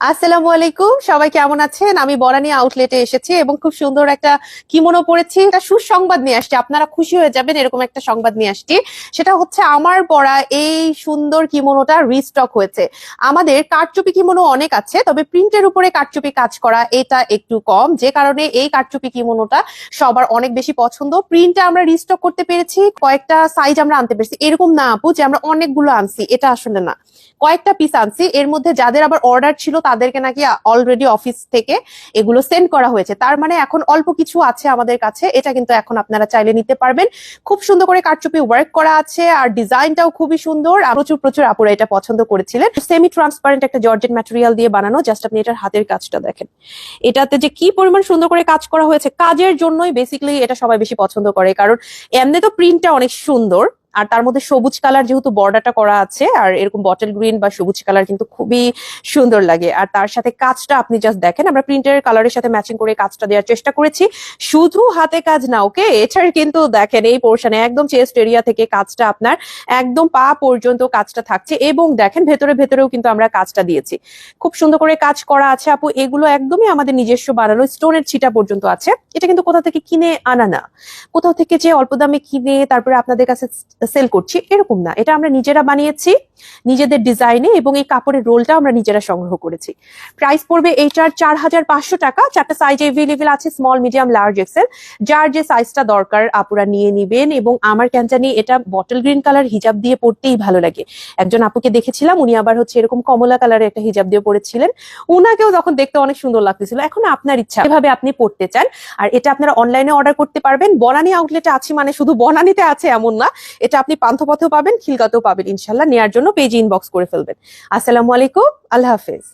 আসসালামু আলাইকুম। সবাই কেমন আছেন? আমি বনানী আউটলেটে এসেছি এবং খুব সুন্দর একটা কিমোনো পরেছি। একটা সুসংবাদ নিয়ে আসছি। আপনারা খুশি হয়ে যাবেন এরকম একটা সংবাদ নিয়ে আসছি। সেটা হচ্ছে আমার পরা এই সুন্দর কিমোনোটা রিস্টক হয়েছে। আমাদের কারচুপি কিমোনো অনেক আছে, তবে প্রিন্টের উপরে কারচুপি কাজ করা এটা একটু কম। যে কারণে এই কারচুপি কিমোনোটা সবার অনেক বেশি পছন্দ। প্রিন্টে আমরা রিস্টক করতে পেরেছি। কয়েকটা সাইজ আমরা আনতে পেরেছি। এরকম না আপু যে আমরা অনেকগুলো আনছি। এটা আসলে না। কয়েকটা পিস আনছি। এর মধ্যে যাদের আবার অর্ডার ছিল তাদেরকে নাকি অলরেডি অফিস থেকে এগুলো সেন্ড করা হয়েছে। তার মানে এখন অল্প কিছু আছে আমাদের কাছে, এটা কিন্তু এখন আপনারা চাইলে নিতে পারবেন। খুব সুন্দর করে কারচুপি ওয়ার্ক করা আছে আর ডিজাইনটাও খুবই সুন্দর। প্রচুর প্রচুর আপুরা এটা পছন্দ করেছিলেন। সেমি ট্রান্সপারেন্ট একটা জর্জেট ম্যাটেরিয়াল দিয়ে বানানো জাস্ট আপনি এটার হাতের কাজটা দেখেন। এটাতে যে কি পরিমাণ সুন্দর করে কাজ করা হয়েছে, কাজের জন্যই বেসিক্যালি এটা সবাই বেশি পছন্দ করে। কারণ এমনি তো প্রিন্টটা অনেক সুন্দর আর তার মধ্যে সবুজ কালার যেহেতু বর্ডারটা করা আছে, আর এরকম বটল গ্রিন বা সবুজ কালার কিন্তু খুবই সুন্দর লাগে। আর তার সাথে কাজটা আপনি জাস্ট দেখেন, আমরা প্রিন্টের কালারের সাথে ম্যাচিং করে কাজটা দেওয়ার চেষ্টা করেছি। শুধু হাতে কাজ না ওকে এটার কিন্তু দেখেন এই পোর্শনে একদম চেস্ট এরিয়া থেকে কাজটা আপনার একদম পা পর্যন্ত কাজটা থাকছে এবং দেখেন ভেতরে ভেতরেও কিন্তু আমরা কাজটা দিয়েছি। খুব সুন্দর করে কাজ করা আছে আপু, এগুলো একদমই আমাদের নিজস্ব বানানো স্টোনের ছিটা পর্যন্ত আছে। এটা কিন্তু কোথা থেকে কিনে আনা না। কোথাও থেকে যে অল্প দামে কিনে, তারপরে আপনাদের কাছে সেল করছি, এরকম না। এটা আমরা নিজেরা বানিয়েছি, নিজেদের ডিজাইনে এবং এই কাপড়ের রোলটা আমরা নিজেরা সংগ্রহ করেছি। প্রাইস পড়বে এইটার চার হাজার পাঁচশো টাকা। চারটা সাইজ এভেলেবেল আছে স্মল মিডিয়াম লার্জ এক্সেল যার যে সাইজটা দরকার, আপুরা নিয়ে নিবেন এবং আমার কেন জানি এটা বটল গ্রিন কালার হিজাব দিয়ে পড়তেই ভালো লাগে। একজন আপুকে দেখেছিলাম, উনি আবার হচ্ছে এরকম কমলা কালারের একটা হিজাব দিয়ে পড়েছিলেন উনাকেও তখন দেখতে অনেক সুন্দর লাগতেছিল। এখন আপনার ইচ্ছা, এভাবে আপনি পড়তে চান। আর এটা আপনারা অনলাইনে অর্ডার করতে পারবেন। বনানি আউটলেটে আছে মানে শুধু বনানিতে আছে এমন না। এটা আপনি পান্থপথেও পাবেন, খিলগাতেও পাবেন, ইনশাল্লাহ নেয়ার জন্য পেজ ইনবক্স করে ফেলবেন। আসসালামু আলাইকুম, আল্লাহ হাফেজ।